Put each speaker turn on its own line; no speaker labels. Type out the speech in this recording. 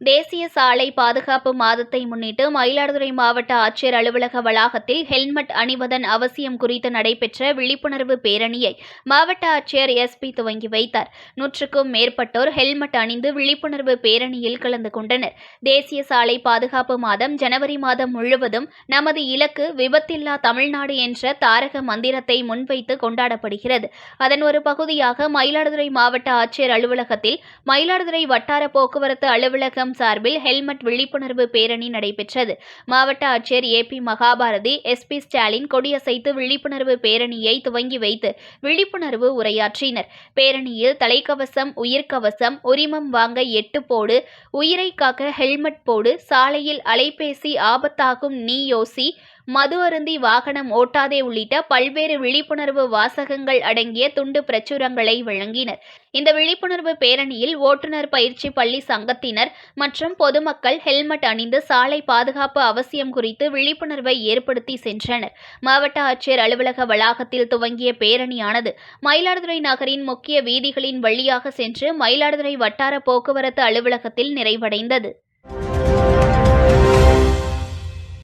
தேசிய சாலை பாதுகாப்பு மாதத்தை முன்னிட்டு மயிலாடுதுறை மாவட்ட ஆட்சியர் அலுவலக வளாகத்தில் ஹெல்மெட் அணிவதன் அவசியம் குறித்து நடைபெற்ற விழிப்புணர்வு பேரணியை மாவட்ட ஆட்சியர் எஸ்பி துவங்கி வைத்தார். நூற்றுக்கும் மேற்பட்டோர் ஹெல்மெட் அணிந்து விழிப்புணர்வு பேரணியில் கலந்து கொண்டனர். தேசிய சாலை பாதுகாப்பு மாதம் ஜனவரி மாதம் முழுவதும் நமது இலக்கு விபத்தில்லா தமிழ்நாடு என்ற தாரக மந்திரத்தை முன்வைத்து கொண்டாடப்படுகிறது. அதன் ஒரு பகுதியாக மயிலாடுதுறை மாவட்ட ஆட்சியர் அலுவலகத்தில் மயிலாடுதுறை வட்டார போக்குவரத்து அலுவலகம் சார்பில் ஹெல்மெட் விழிப்புணர்வு பேரணி நடைபெற்றது. மாவட்ட ஆட்சியர் A P Mahabharathi SP Stalin கொடியசைத்து விழிப்புணர்வு பேரணியை துவங்கி வைத்து விழிப்புணர்வு உரையாற்றினர். பேரணியில் தலைக்கவசம் உயிர்க்கவசம் உரிமம் வாங்க எட்டு போடு உயிரை காக்க ஹெல்மெட் போடு சாலையில் அலைபேசி ஆபத்தாகும் நீ யோசி மது அருந்தி வாகனம் ஓட்டாதே உள்ளிட்ட பல்வேறு விழிப்புணர்வு வாசகங்கள் அடங்கிய துண்டு பிரச்சுரங்களை வழங்கினர். இந்த விழிப்புணர்வு பேரணியில் ஓட்டுநர் பயிற்சி பள்ளி சங்கத்தினர் மற்றும் பொதுமக்கள் ஹெல்மெட் அணிந்து சாலை பாதுகாப்பு அவசியம் குறித்து விழிப்புணர்வை ஏற்படுத்தி சென்றனர். மாவட்ட ஆட்சியர் அலுவலக வளாகத்தில் துவங்கிய பேரணியானது மயிலாடுதுறை நகரின் முக்கிய வீதிகளின் வழியாக சென்று மயிலாடுதுறை வட்டார போக்குவரத்து அலுவலகத்தில் நிறைவடைந்தது.